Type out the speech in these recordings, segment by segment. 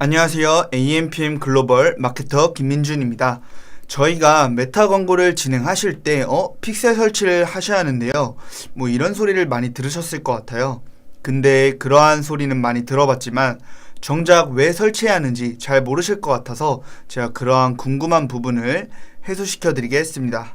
안녕하세요. AMPM 글로벌 마케터 김민준입니다. 저희가 메타 광고를 진행하실 때, 어, 픽셀 설치를 하셔야 하는데요. 뭐 이런 소리를 많이 들으셨을 것 같아요. 근데 그러한 소리는 많이 들어봤지만, 정작 왜 설치해야 하는지 잘 모르실 것 같아서 제가 그러한 궁금한 부분을 해소시켜 드리겠습니다.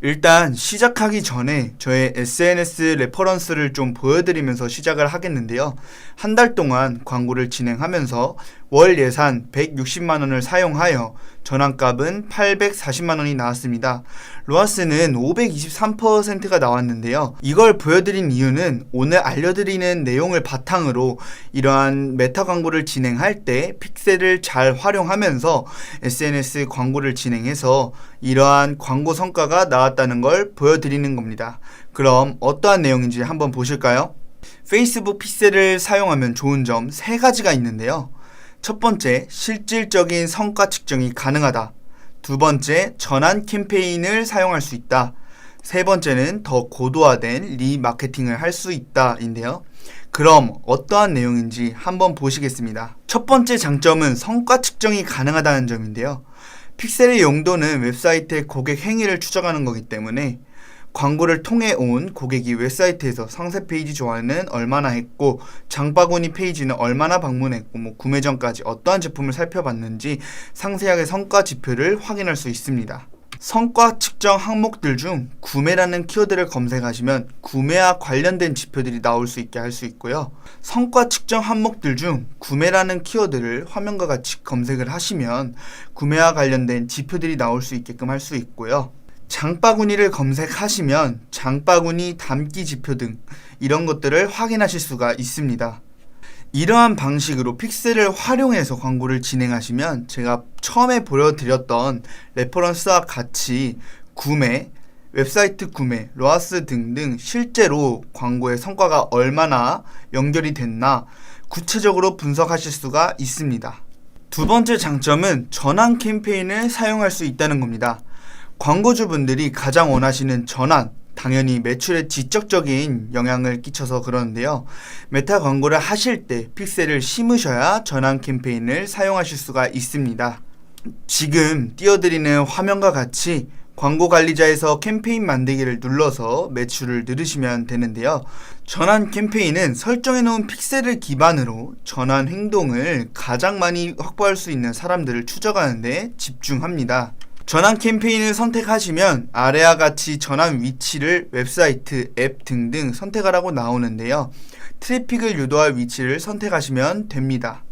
일단 시작하기 전에 저의 SNS 레퍼런스를 좀 보여드리면서 시작을 하겠는데요. 한 달 동안 광고를 진행하면서 월 예산 160만 원을 사용하여 전환값은 840만 원이 나왔습니다. 로아스는 523%가 나왔는데요. 이걸 보여드린 이유는 오늘 알려드리는 내용을 바탕으로 이러한 메타 광고를 진행할 때 픽셀을 잘 활용하면서 SNS 광고를 진행해서 이러한 광고 성과가 나왔다는 걸 보여드리는 겁니다. 그럼 어떠한 내용인지 한번 보실까요? 페이스북 픽셀을 사용하면 좋은 점 세 가지가 있는데요. 첫 번째, 실질적인 성과 측정이 가능하다. 두 번째, 전환 캠페인을 사용할 수 있다. 세 번째는 더 고도화된 리마케팅을 할 수 있다인데요. 그럼 어떠한 내용인지 한번 보시겠습니다. 첫 번째 장점은 성과 측정이 가능하다는 점인데요. 픽셀의 용도는 웹사이트의 고객 행위를 추적하는 거기 때문에 광고를 통해 온 고객이 웹사이트에서 상세 페이지 좋아요는 얼마나 했고 장바구니 페이지는 얼마나 방문했고 뭐 구매 전까지 어떠한 제품을 살펴봤는지 상세하게 성과 지표를 확인할 수 있습니다. 성과 측정 항목들 중 구매라는 키워드를 검색하시면 구매와 관련된 지표들이 나올 수 있게 할 수 있고요. 성과 측정 항목들 중 구매라는 키워드를 화면과 같이 검색을 하시면 구매와 관련된 지표들이 나올 수 있게끔 할 수 있고요. 장바구니를 검색하시면 장바구니 담기 지표 등 이런 것들을 확인하실 수가 있습니다. 이러한 방식으로 픽셀을 활용해서 광고를 진행하시면 제가 처음에 보여드렸던 레퍼런스와 같이 구매, 웹사이트 구매, 로아스 등등 실제로 광고의 성과가 얼마나 연결이 됐나 구체적으로 분석하실 수가 있습니다. 두 번째 장점은 전환 캠페인을 사용할 수 있다는 겁니다. 광고주분들이 가장 원하시는 전환, 당연히 매출에 직접적인 영향을 끼쳐서 그러는데요. 메타 광고를 하실 때 픽셀을 심으셔야 전환 캠페인을 사용하실 수가 있습니다. 지금 띄워드리는 화면과 같이 광고 관리자에서 캠페인 만들기를 눌러서 매출을 누르시면 되는데요. 전환 캠페인은 설정해 놓은 픽셀을 기반으로 전환 행동을 가장 많이 확보할 수 있는 사람들을 추적하는데 집중합니다. 전환 캠페인을 선택하시면 아래와 같이 전환 위치를 웹사이트, 앱 등등 선택하라고 나오는데요. 트래픽을 유도할 위치를 선택하시면 됩니다.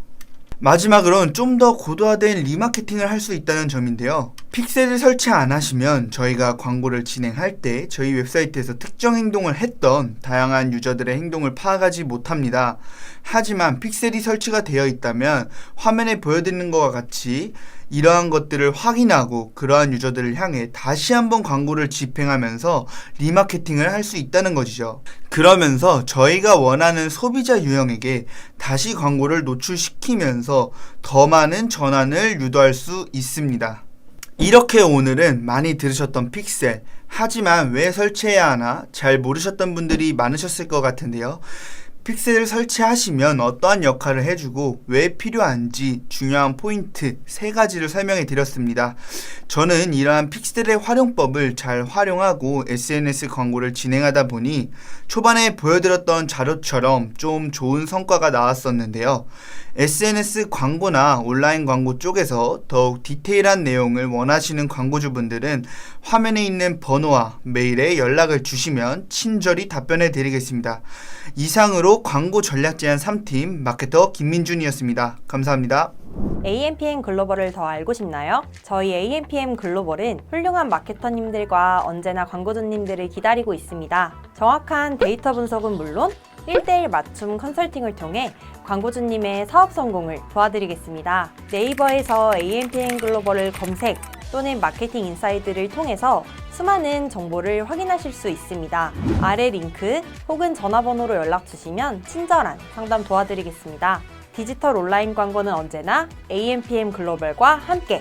마지막으로는 좀더 고도화된 리마케팅을 할 수 있다는 점인데요. 픽셀을 설치 안 하시면 저희가 광고를 진행할 때 저희 웹사이트에서 특정 행동을 했던 다양한 유저들의 행동을 파악하지 못합니다. 하지만 픽셀이 설치가 되어 있다면 화면에 보여드리는 것과 같이 이러한 것들을 확인하고 그러한 유저들을 향해 다시 한번 광고를 집행하면서 리마케팅을 할 수 있다는 것이죠. 그러면서 저희가 원하는 소비자 유형에게 다시 광고를 노출시키면서 더 많은 전환을 유도할 수 있습니다. 이렇게 오늘은 많이 들으셨던 픽셀, 하지만 왜 설치해야 하나 잘 모르셨던 분들이 많으셨을 것 같은데요. 픽셀을 설치하시면 어떠한 역할을 해주고 왜 필요한지 중요한 포인트 세 가지를 설명해 드렸습니다. 저는 이러한 픽셀의 활용법을 잘 활용하고 SNS 광고를 진행하다 보니 초반에 보여드렸던 자료처럼 좀 좋은 성과가 나왔었는데요. SNS 광고나 온라인 광고 쪽에서 더욱 디테일한 내용을 원하시는 광고주분들은 화면에 있는 번호와 메일에 연락을 주시면 친절히 답변해 드리겠습니다. 이상으로 광고 전략 제안 3팀 마케터 김민준이었습니다. 감사합니다. AMPM 글로벌을 더 알고 싶나요? 저희 AMPM 글로벌은 훌륭한 마케터님들과 언제나 광고주님들을 기다리고 있습니다. 정확한 데이터 분석은 물론 1대1 맞춤 컨설팅을 통해 광고주님의 사업 성공을 도와드리겠습니다. 네이버에서 AMPM 글로벌을 검색 또는 마케팅 인사이드를 통해서 수많은 정보를 확인하실 수 있습니다. 아래 링크 혹은 전화번호로 연락 주시면 친절한 상담 도와드리겠습니다. 디지털 온라인 광고는 언제나 AMPM 글로벌과 함께